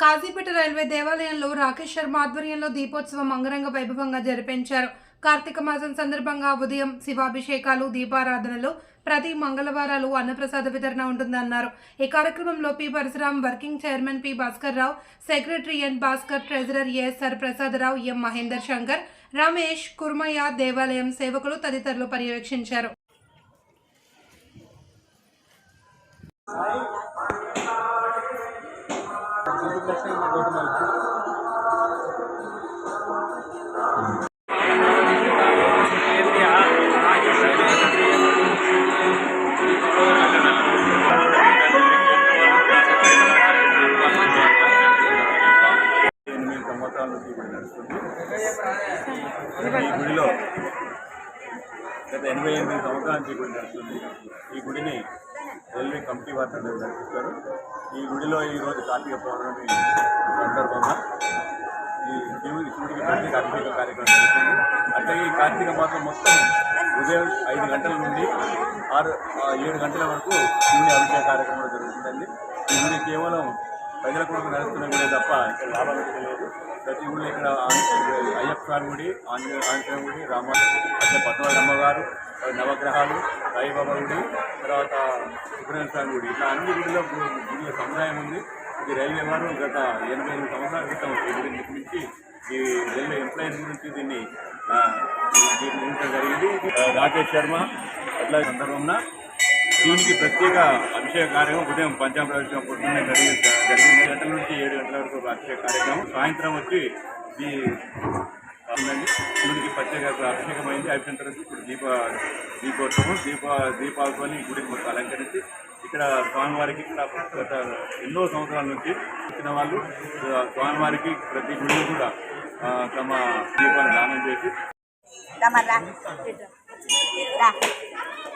Kazipet railway దేవాలయంలో రాకేష్ శర్మ ఆధ్వర్యంలో దీపోత్సవం అంగరంగ వైభవంగా జరిపించారు. కార్తీక మాసం సందర్భంగా ఉదయం శివాభిషేకాలు దీపారాధనలు ప్రతి మంగళవారాలు అన్నప్రసాద వితరణ ఉంటుందన్నారు. ఈ కార్యక్రమంలో P Parashuram working chairman P. Bhaskar Rao secretary N. Bhaskar treasurer SR Prasadarao M. Mahender Shankar Ramesh Kurmaiah దేవాలయం సేవకులు తదితరులు పర్యవేక్షించారు. ఈ గుడిలో గత ఎనభై ఎనిమిది సంవత్సరాల నుంచి గుడి నడుస్తుంది ఈ గుడిని రైల్వే కమిటీ వారు నిర్వహిస్తారు ఈ గుడిలో ఈరోజు కార్తీక పౌర్ణమి సందర్భంగా ఈ శివుడి శివుడికి ప్రత్యేక అభిషేక కార్యక్రమం జరుగుతుంది అంటే ఈ కార్తీక మాసం మొత్తం ఉదయం ఐదు గంటల నుండి ఆరు ఏడు గంటల వరకు శివుని అభిషేక కార్యక్రమం జరుగుతుందండి. ఈ గుడి కేవలం ప్రజల కొరకు నడుస్తున్న గుడే తప్ప ఇక్కడ లాభాలు లేదు ప్రతి ఊళ్ళో ఇక్కడ అయ్యప్ప స్వామి గుడి ఆంజనేయ ఆంజనేయ గుడి రామ అట్లే పద్మవాడి అమ్మగారు నవగ్రహాలు సాయిబాబా గుడి తర్వాత సుబ్రహ్మణ్య స్వామి గుడి ఇట్లా అన్ని గుడిలో గు- గుడిలో సముదాయం ఉంది ఇది రైల్వే వారు గత ఎనభై ఎనిమిది సంవత్సరాల క్రితం ఈ గుడిని నిర్మించి ఈ రైల్వే ఎంప్లాయీస్ గురించి దీన్ని దీన్ని జరిగింది రాకేష్ శర్మ అట్లా సందర్భంలో దీనికి ప్రత్యేక అభిషేక కార్యక్రమం ఉదయం పంచామృతం పొద్దున్నే జరిగి జరిగింది. ఏడు గంటల నుంచి ఏడు గంటల వరకు అభిషేక కార్యక్రమం. సాయంత్రం వచ్చి ఈ ఉందండి. శివుడికి ప్రత్యేక అభిషేకం తర్వాత ఇప్పుడు దీప దీపోత్సవం. దీప దీపావళి గుడికి మొత్తం అలంకరించి ఇక్కడ స్వామివారికి ఇక్కడ గత ఎన్నో సంవత్సరాల నుంచి వచ్చిన వాళ్ళు స్వామివారికి ప్రతి గుడిలో కూడా తమ దీపాన్ని దానం చేసి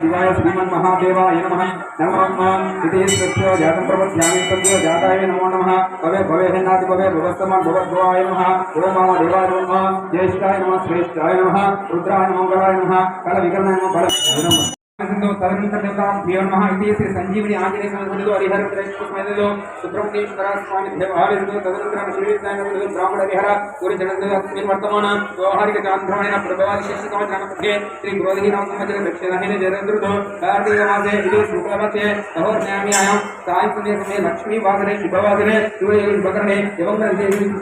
Da. Da, dam. शिवाय श्रीमन्महादेवाय नमः नमः इति सत्यो जातं प्रपद्यामि सत्यो जाताय नमो नमः भवे भवे हेनादि भवे भवस्तमं भवद्भवाय नमः ओम मम देवाय नमः ज्येष्ठाय नमः श्रेष्ठाय नमः रुद्राय नमः मंगलाय नमः कलविकरणाय नमः बल सिंधु आनंदो सर्वतन्त्रतां धीयोन्मः इति श्री संजीवनी आञ्जनेयसंस्कृतो हरिहरन्द्रेष्णो सुब्रह्मण्येश्वरा स्वामिभ्यो आदिस्तो तदनन्तरं श्रीविद्यानन्दो ब्राह्मण हरिहर गुरुजनन्दो अस्मिन् वर्तमानं व्यवहारिकचान्द्रायण प्रभवादिशिष्यकवचनमध्ये श्रीगोदहीनामसंवचन दक्षिणहिन जयन्द्रुतो कार्तीकमासे इति शुक्लमते अहोर्ण्याम्यायां सायन्तने समये लक्ष्मीवादने, शुभवादने शुभयोगकरणे एवं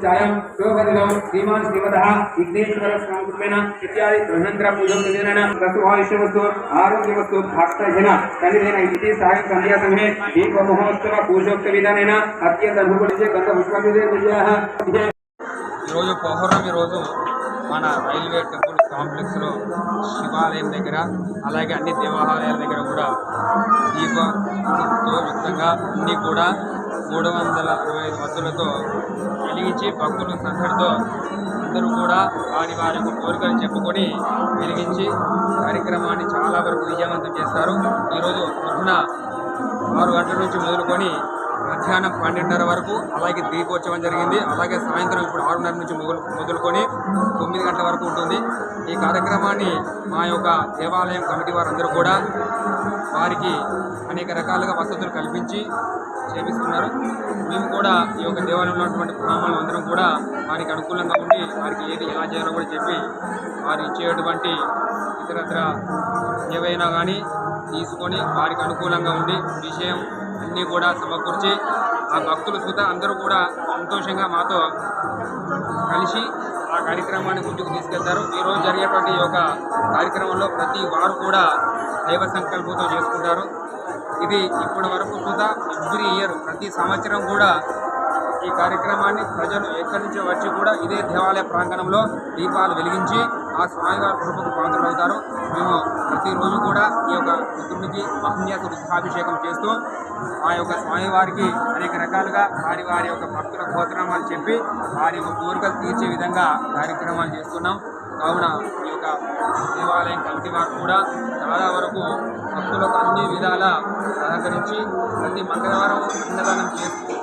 छायां शुभपदिलो श्रीमान् श्रीमदः विघ्नेश्वरस्वामित्वेन इत्यादि धनन्द्रपूजों निधनेन तत्त्वायुष्यवस्तु आरोग्यवस्तु అష్టజన తనిదైన ఇంటి సాయం సంధ్యా సమయ దీప మహోత్సవ పూజోక్త విధానైన అత్యంత అనుగుణించే గత పుష్పంజలి ఈరోజు పౌర్ణమి రోజు మన రైల్వే టెంపుల్ కాంప్లెక్స్లో శివాలయం దగ్గర అలాగే అన్ని దేవాలయాల దగ్గర కూడా దీపంతో యుక్తంగా అన్నీ కూడా మూడు వందల అరవై ఐదు వద్దులతో కలిగించి భక్తుల సందడితో అందరూ కూడా వారి వారి యొక్క కోరికలు చెప్పుకొని వెలిగించి కార్యక్రమాన్ని చాలా వరకు విజయవంతం చేస్తారు. ఈరోజు పొద్దున ఆరు గంటల నుంచి మొదలుకొని మధ్యాహ్నం పన్నెండున్నర వరకు అలాగే దీపోత్సవం జరిగింది. అలాగే సాయంత్రం ఇప్పుడు ఆరున్నర నుంచి మొదలు మొదలుకొని తొమ్మిది గంటల వరకు ఉంటుంది. ఈ కార్యక్రమాన్ని మా యొక్క దేవాలయం కమిటీ వారందరూ కూడా వారికి అనేక రకాలుగా వసతులు కల్పించి చేపిస్తున్నారు. మేము కూడా ఈ యొక్క దేవాలయంలో ఉన్నటువంటి గ్రామాలు అందరం కూడా వారికి అనుకూలంగా ఉండి వారికి ఏది ఎలా చేయాలో కూడా చెప్పి వారు ఇచ్చేటువంటి ఇతరత్ర ఏవైనా కానీ తీసుకొని వారికి అనుకూలంగా ఉండి విషయం అన్నీ కూడా సమకూర్చి ఆ భక్తులు సుత అందరూ కూడా సంతోషంగా మాతో కలిసి ఆ కార్యక్రమాన్ని ముందుకు తీసుకెళ్తారు. ఈరోజు జరిగేటువంటి ఈ యొక్క కార్యక్రమంలో ప్రతి వారు కూడా దైవ సంకల్పంతో చేసుకుంటారు. ఇది ఇప్పటి వరకు సుత ఎవ్రీ ఇయర్ ప్రతి సంవత్సరం కూడా ఈ కార్యక్రమాన్ని ప్రజలు ఎక్కడి నుంచో వచ్చి కూడా ఇదే దేవాలయ ప్రాంగణంలో దీపాలు వెలిగించి ఆ స్వామివారి కృపకు పాత్రలవుతారు. మేము ప్రతిరోజు కూడా ఈ యొక్క బుద్ధుడికి మహన్యాస రుద్రాభిషేకం చేస్తూ ఆ యొక్క స్వామివారికి అనేక రకాలుగా వారి వారి యొక్క భక్తుల గోత్రనామాలు చెప్పి వారి యొక్క కోరికలు తీర్చే విధంగా కార్యక్రమాలు చేస్తున్నాం. కావున ఈ యొక్క దేవాలయం కమిటీ వారు కూడా చాలా వరకు భక్తులకు అన్ని విధాల సహకరించి ప్రతి మంగళవారం అన్నదానం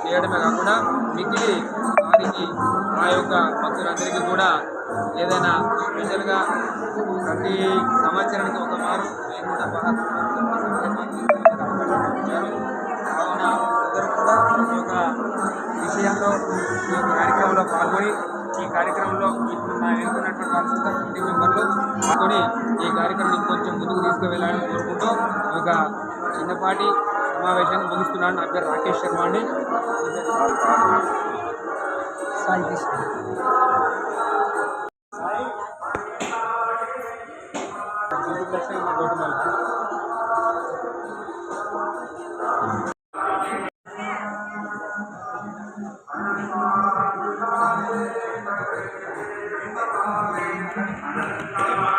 చేయడమే కాకుండా మిగిలి వారికి ఆ యొక్క భక్తులందరికీ కూడా ఏదైనా స్పెషల్గా ప్రతి సంవత్సరానికి ఒక మారు లేకుండా కావున అందరూ కూడా ఈ యొక్క విషయంలో ఈ యొక్క కార్యక్రమంలో పాల్గొని ఈ కార్యక్రమంలో ఇప్పుడు నా ఎన్నుకున్నటువంటి వాళ్ళంతా కమిటీ మెంబర్లు పాల్గొని ఈ కార్యక్రమాన్ని కొంచెం ముందుకు తీసుకువెళ్ళాలని కోరుకుంటూ యొక్క చిన్నపాటి సమావేశాన్ని ముగిస్తున్నాను. నా పేరు రాకేష్ శర్మ అండి. సాయి కృష్ణ. ఆ